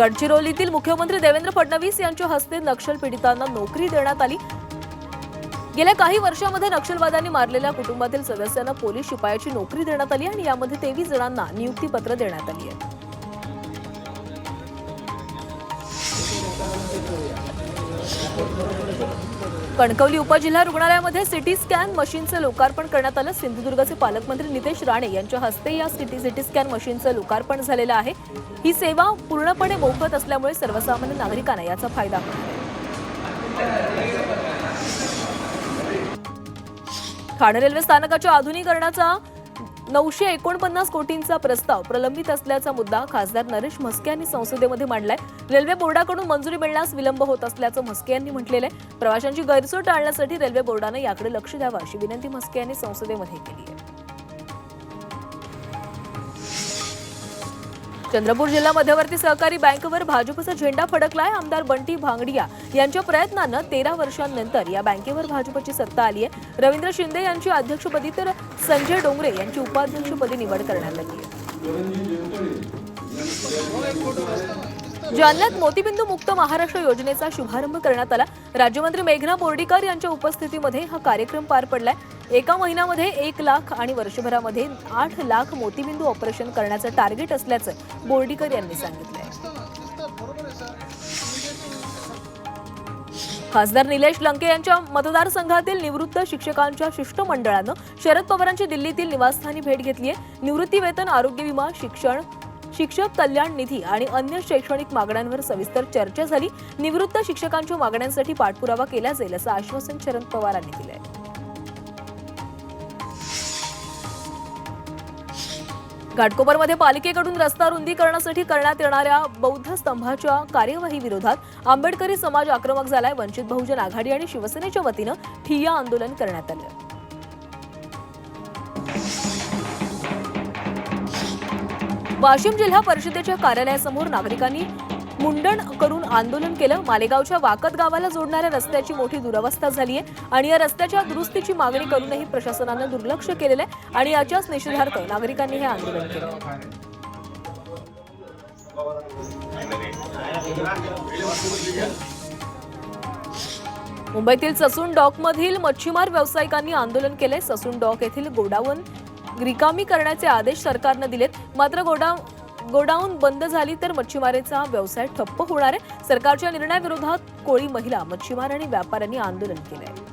गडचिरोलीतील मुख्यमंत्री देवेंद्र फडणवीस यांच्या हस्ते नक्षल पीडितांना नोकरी देण्यात आली. गेल्या काही वर्षामध्ये नक्षलवाद्यांनी मारलेल्या कुटुंबातील सदस्यांना पोलीस शिपायाची नोकरी देण्यात आली आणि यामध्ये तेवीस जणांना नियुक्तीपत्र देण्यात आली आहे. कणकवली उपजिल्हा रुग्णालयामध्ये सिटी स्कॅन मशीनचं लोकार्पण करण्यात आलं. सिंधुदुर्गचे पालकमंत्री नितेश राणे यांच्या हस्ते या सिटी सिटी स्कॅन मशीनचं लोकार्पण झालेलं आहे. ही सेवा पूर्णपणे मोफत असल्यामुळे सर्वसामान्य नागरिकांना याचा फायदा ठाणे रेल्वे स्थानकाच्या आधुनिकरणाचा नऊशे एकोणपन्नास कोटींचा प्रस्ताव प्रलंबित असल्याचा मुद्दा खासदार नरेश म्हस्के यांनी संसदेमध्ये मांडलाय. रेल्वे बोर्डाकडून मंजुरी मिळण्यास विलंब होत असल्याचं म्हस्के यांनी म्हटलेलं आहे. प्रवाशांची गैरसोय टाळण्यासाठी रेल्वे बोर्डानं याकडे लक्ष द्यावं अशी विनंती म्हस्के यांनी संसदेमध्ये केली आहे. चंद्रपूर जिल्हा मध्यवर्ती सहकारी बँकेवर भाजपचा झेंडा फडकलाय आमदार बंटी भांगडिया. यांच्या प्रयत्नानं तेरा वर्षांनंतर या बँकेवर भाजपची सत्ता आली आहे रवींद्र शिंदे यांची अध्यक्षपदी तर संजय डोंगरे यांची उपाध्यक्षपदी निवड करण्यात आली आहे. जालन्यात मोतीबिंदू मुक्त महाराष्ट्र योजनेचा शुभारंभ करण्यात आला. राज्यमंत्री मेघना बोर्डीकर यांच्या उपस्थितीमध्ये हा कार्यक्रम पार पडलाय. एका महिन्यामध्ये एक लाख आणि वर्षभरामध्ये आठ लाख मोतीबिंदू ऑपरेशन करण्याचं टार्गेट असल्याचं बोर्डीकर यांनी सांगितलंय. खासदार निलेश लंके यांच्या मतदारसंघातील निवृत्त शिक्षकांच्या शिष्टमंडळानं शरद पवारांची दिल्लीतील निवासस्थानी भेट घेतली आहे निवृत्ती वेतन आरोग्य विमा शिक्षण शिक्षक कल्याण निधी आणि अन्य शैक्षणिक मागण्यांवर सविस्तर चर्चा झाली. निवृत्त शिक्षकांच्या मागण्यांसाठी पाठपुरावा केला जाईल असं आश्वासन शरद पवारांनी दिलंय. घाटकोपरमध्ये पालिकेकडून रस्ता रुंदीकरणासाठी करण्यात येणाऱ्या बौद्ध स्तंभाच्या कार्यवाही विरोधात आंबेडकरी समाज आक्रमक झालाय. वंचित बहुजन आघाडी आणि शिवसेनेच्या वतीनं ठिय्या आंदोलन करण्यात आलं. वाशिम जिल्हा परिषदेच्या कार्यालयासमोर नागरिकांनी मुंडण करून आंदोलन केलं. मालेगावच्या वाकत गावाला जोडणाऱ्या रस्त्याची मोठी दुरवस्था झाली आहे आणि या रस्त्याच्या दुरुस्तीची मागणी करूनही प्रशासनानं दुर्लक्ष केलेलं आहे आणि याच्याच निषेधार्थ नागरिकांनी हे आंदोलन केलं. मुंबईतील ससून डॉकमधील मच्छीमार व्यावसायिकांनी आंदोलन केले ससून डॉक येथील गोडाऊन रिकामी करण्याचे आदेश सरकारनं दिलेत. मात्र गोडाऊन गोडाऊन बंद झाली तर मच्छीमारीचा व्यवसाय ठप्प होणार आहे. सरकारच्या निर्णयाविरोधात कोळी महिला मच्छीमार आणि व्यापाऱ्यांनी आंदोलन केलंय.